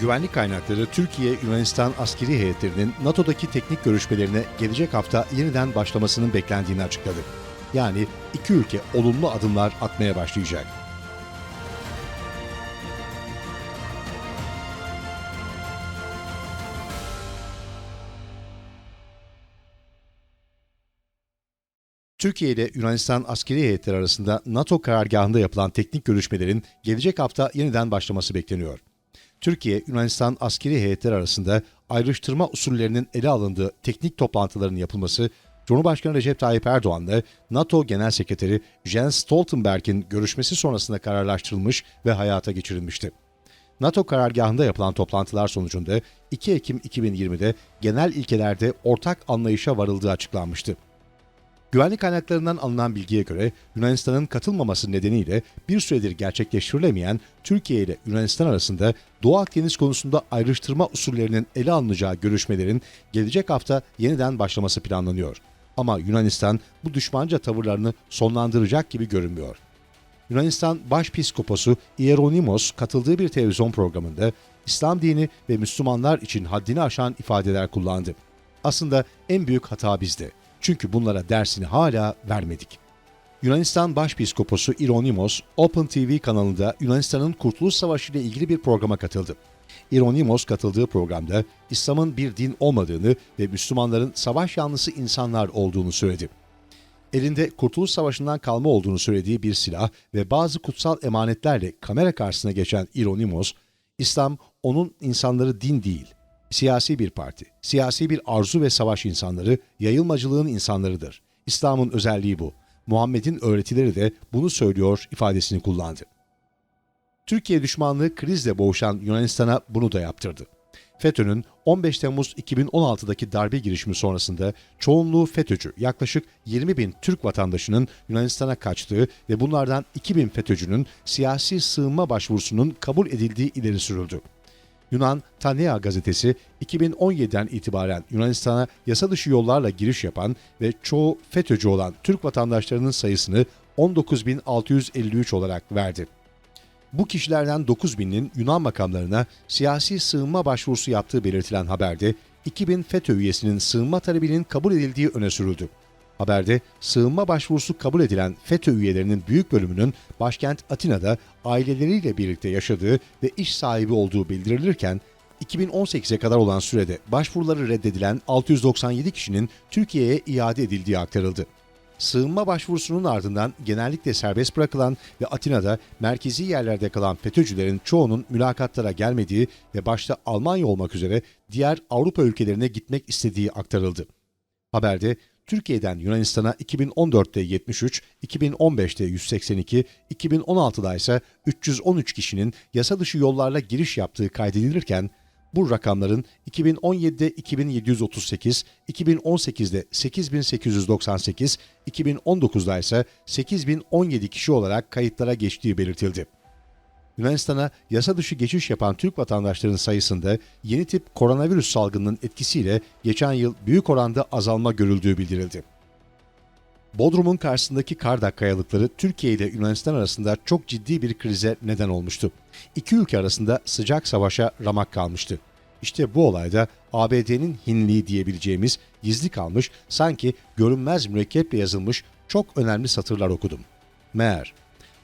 Güvenlik kaynakları Türkiye-Yunanistan askeri heyetlerinin NATO'daki teknik görüşmelerine gelecek hafta yeniden başlamasının beklendiğini açıkladı. Yani iki ülke olumlu adımlar atmaya başlayacak. Türkiye ile Yunanistan askeri heyetleri arasında NATO karargahında yapılan teknik görüşmelerin gelecek hafta yeniden başlaması bekleniyor. Türkiye, Yunanistan askeri heyetleri arasında ayrıştırma usullerinin ele alındığı teknik toplantıların yapılması, Cumhurbaşkanı Recep Tayyip Erdoğan'la NATO Genel Sekreteri Jens Stoltenberg'in görüşmesi sonrasında kararlaştırılmış ve hayata geçirilmişti. NATO karargahında yapılan toplantılar sonucunda 2 Ekim 2020'de genel ilkelerde ortak anlayışa varıldığı açıklanmıştı. Güvenlik kaynaklarından alınan bilgiye göre Yunanistan'ın katılmaması nedeniyle bir süredir gerçekleştirilemeyen Türkiye ile Yunanistan arasında Doğu Akdeniz konusunda ayrıştırma usullerinin ele alınacağı görüşmelerin gelecek hafta yeniden başlaması planlanıyor. Ama Yunanistan bu düşmanca tavırlarını sonlandıracak gibi görünmüyor. Yunanistan Başpiskoposu Hieronymos katıldığı bir televizyon programında İslam dini ve Müslümanlar için haddini aşan ifadeler kullandı. Aslında en büyük hata bizde. Çünkü bunlara dersini hala vermedik. Yunanistan Başpiskoposu Hieronymos, Open TV kanalında Yunanistan'ın Kurtuluş Savaşı ile ilgili bir programa katıldı. Hieronymos katıldığı programda İslam'ın bir din olmadığını ve Müslümanların savaş yanlısı insanlar olduğunu söyledi. Elinde Kurtuluş Savaşı'ndan kalma olduğunu söylediği bir silah ve bazı kutsal emanetlerle kamera karşısına geçen Hieronymos, İslam onun insanları din değil, siyasi bir parti, siyasi bir arzu ve savaş insanları, yayılmacılığın insanlarıdır. İslam'ın özelliği bu. Muhammed'in öğretileri de bunu söylüyor ifadesini kullandı. Türkiye düşmanlığı krizle boğuşan Yunanistan'a bunu da yaptırdı. FETÖ'nün 15 Temmuz 2016'daki darbe girişimi sonrasında çoğunluğu FETÖ'cü yaklaşık 20 bin Türk vatandaşının Yunanistan'a kaçtığı ve bunlardan 2 bin FETÖ'cünün siyasi sığınma başvurusunun kabul edildiği ileri sürüldü. Yunan Tanea gazetesi 2017'den itibaren Yunanistan'a yasa dışı yollarla giriş yapan ve çoğu FETÖ'cü olan Türk vatandaşlarının sayısını 19.653 olarak verdi. Bu kişilerden 9000'in Yunan makamlarına siyasi sığınma başvurusu yaptığı belirtilen haberde 2000 FETÖ üyesinin sığınma talebinin kabul edildiği öne sürüldü. Haberde sığınma başvurusu kabul edilen FETÖ üyelerinin büyük bölümünün başkent Atina'da aileleriyle birlikte yaşadığı ve iş sahibi olduğu bildirilirken 2018'e kadar olan sürede başvuruları reddedilen 697 kişinin Türkiye'ye iade edildiği aktarıldı. Sığınma başvurusunun ardından genellikle serbest bırakılan ve Atina'da merkezi yerlerde kalan FETÖ'cülerin çoğunun mülakatlara gelmediği ve başta Almanya olmak üzere diğer Avrupa ülkelerine gitmek istediği aktarıldı. Haberde Türkiye'den Yunanistan'a 2014'te 73, 2015'te 182, 2016'da ise 313 kişinin yasa dışı yollarla giriş yaptığı kaydedilirken bu rakamların 2017'de 2738, 2018'de 8898, 2019'da ise 8017 kişi olarak kayıtlara geçtiği belirtildi. Yunanistan'a yasa dışı geçiş yapan Türk vatandaşlarının sayısında yeni tip koronavirüs salgınının etkisiyle geçen yıl büyük oranda azalma görüldüğü bildirildi. Bodrum'un karşısındaki Kardak kayalıkları Türkiye ile Yunanistan arasında çok ciddi bir krize neden olmuştu. İki ülke arasında sıcak savaşa ramak kalmıştı. İşte bu olayda ABD'nin hinliği diyebileceğimiz gizli kalmış, sanki görünmez mürekkeple yazılmış çok önemli satırlar okudum. Meğer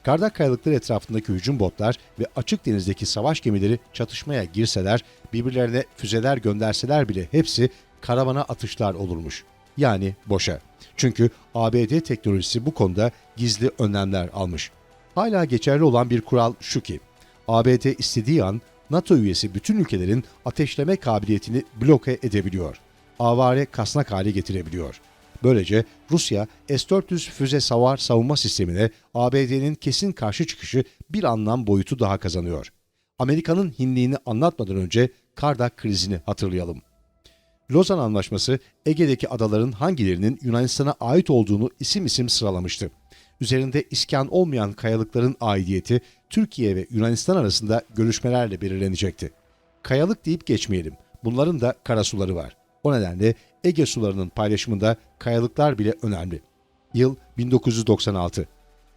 Kardak kayalıkları etrafındaki hücum botlar ve açık denizdeki savaş gemileri çatışmaya girseler, birbirlerine füzeler gönderseler bile hepsi karavana atışlar olurmuş. Yani boşa. Çünkü ABD teknolojisi bu konuda gizli önlemler almış. Hala geçerli olan bir kural şu ki, ABD istediği an NATO üyesi bütün ülkelerin ateşleme kabiliyetini bloke edebiliyor. Avare kasnak hale getirebiliyor. Böylece Rusya S-400 füze savar savunma sistemine ABD'nin kesin karşı çıkışı bir anlam boyutu daha kazanıyor. Amerika'nın hinliğini anlatmadan önce Kardak krizini hatırlayalım. Lozan Anlaşması Ege'deki adaların hangilerinin Yunanistan'a ait olduğunu isim isim sıralamıştı. Üzerinde iskan olmayan kayalıkların aidiyeti Türkiye ve Yunanistan arasında görüşmelerle belirlenecekti. Kayalık deyip geçmeyelim. Bunların da karasuları var. O nedenle Ege sularının paylaşımında kayalıklar bile önemli. Yıl 1996.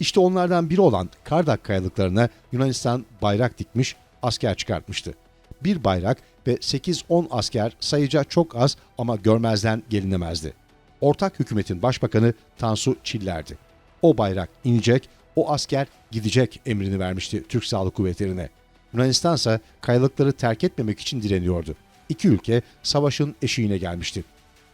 İşte onlardan biri olan Kardak kayalıklarına Yunanistan bayrak dikmiş, asker çıkartmıştı. bir bayrak ve 8-10 asker sayıca çok az ama görmezden gelinemezdi. Ortak hükümetin başbakanı Tansu Çiller'di. O bayrak inecek, o asker gidecek emrini vermişti Türk Silahlı Kuvvetleri'ne. Yunanistan ise kayalıkları terk etmemek için direniyordu. İki ülke savaşın eşiğine gelmişti.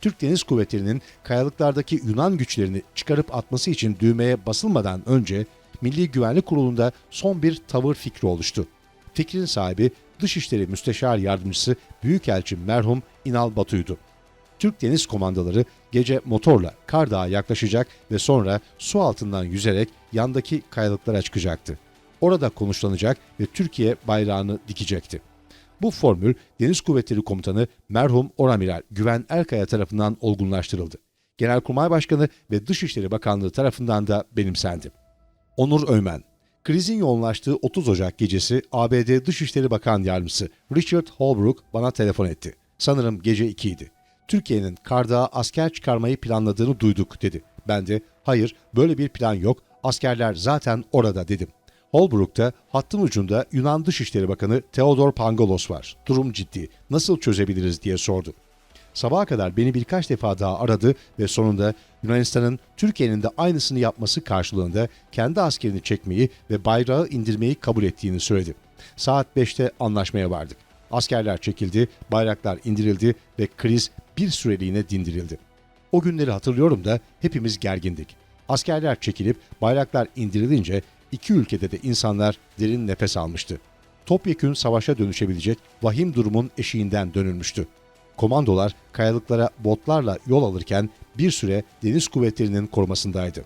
Türk Deniz Kuvvetleri'nin kayalıklardaki Yunan güçlerini çıkarıp atması için düğmeye basılmadan önce Milli Güvenlik Kurulu'nda son bir tavır fikri oluştu. Fikrin sahibi Dışişleri Müsteşar Yardımcısı Büyükelçi merhum İnal Batu'ydu. Türk deniz komandoları gece motorla Kardağ'a yaklaşacak ve sonra su altından yüzerek yandaki kayalıklara çıkacaktı. Orada konuşlanacak ve Türkiye bayrağını dikecekti. Bu formül Deniz Kuvvetleri Komutanı merhum Oramiral Güven Erkaya tarafından olgunlaştırıldı. Genelkurmay Başkanı ve Dışişleri Bakanlığı tarafından da benimsendi. Onur Öymen Krizin yoğunlaştığı 30 Ocak gecesi ABD Dışişleri Bakan Yardımcısı Richard Holbrooke bana telefon etti. Sanırım gece 2 idi. Türkiye'nin Kardağ'a asker çıkarmayı planladığını duyduk dedi. Ben de hayır böyle bir plan yok askerler zaten orada dedim. Holbrook'ta hattın ucunda Yunan Dışişleri Bakanı Theodor Pangalos var. Durum ciddi. Nasıl çözebiliriz diye sordu. Sabaha kadar beni birkaç defa daha aradı ve sonunda Yunanistan'ın Türkiye'nin de aynısını yapması karşılığında kendi askerini çekmeyi ve bayrağı indirmeyi kabul ettiğini söyledi. Saat 5'te anlaşmaya vardık. Askerler çekildi, bayraklar indirildi ve kriz bir süreliğine dindirildi. O günleri hatırlıyorum da hepimiz gergindik. Askerler çekilip bayraklar indirilince iki ülkede de insanlar derin nefes almıştı. Topyekün savaşa dönüşebilecek vahim durumun eşiğinden dönülmüştü. Komandolar kayalıklara botlarla yol alırken bir süre deniz kuvvetlerinin korumasındaydı.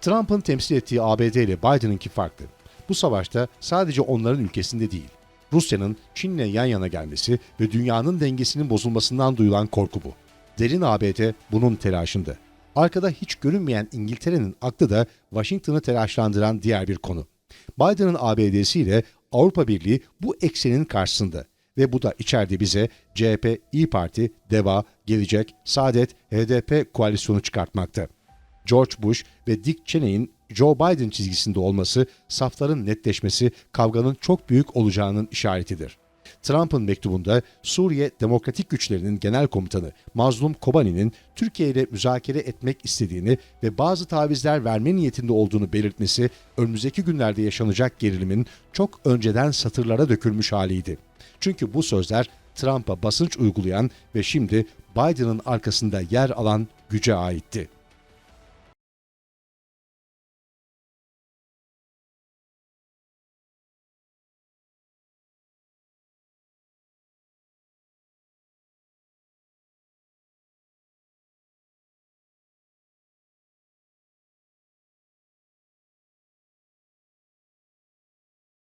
Trump'ın temsil ettiği ABD ile Biden'ınki farklı. Bu savaşta sadece onların ülkesinde değil, Rusya'nın Çin'le yan yana gelmesi ve dünyanın dengesinin bozulmasından duyulan korku bu. Derin ABD bunun telaşında. Arkada hiç görünmeyen İngiltere'nin aklı da Washington'ı telaşlandıran diğer bir konu. Biden'ın ABD'si ile Avrupa Birliği bu eksenin karşısında ve bu da içeride bize CHP, İyi Parti, DEVA, Gelecek, Saadet, HDP koalisyonu çıkartmakta. George Bush ve Dick Cheney'in Joe Biden çizgisinde olması, safların netleşmesi kavganın çok büyük olacağının işaretidir. Trump'ın mektubunda Suriye Demokratik Güçlerinin Genel Komutanı Mazlum Kobani'nin Türkiye ile müzakere etmek istediğini ve bazı tavizler verme niyetinde olduğunu belirtmesi önümüzdeki günlerde yaşanacak gerilimin çok önceden satırlara dökülmüş haliydi. Çünkü bu sözler Trump'a basınç uygulayan ve şimdi Biden'ın arkasında yer alan güce aitti.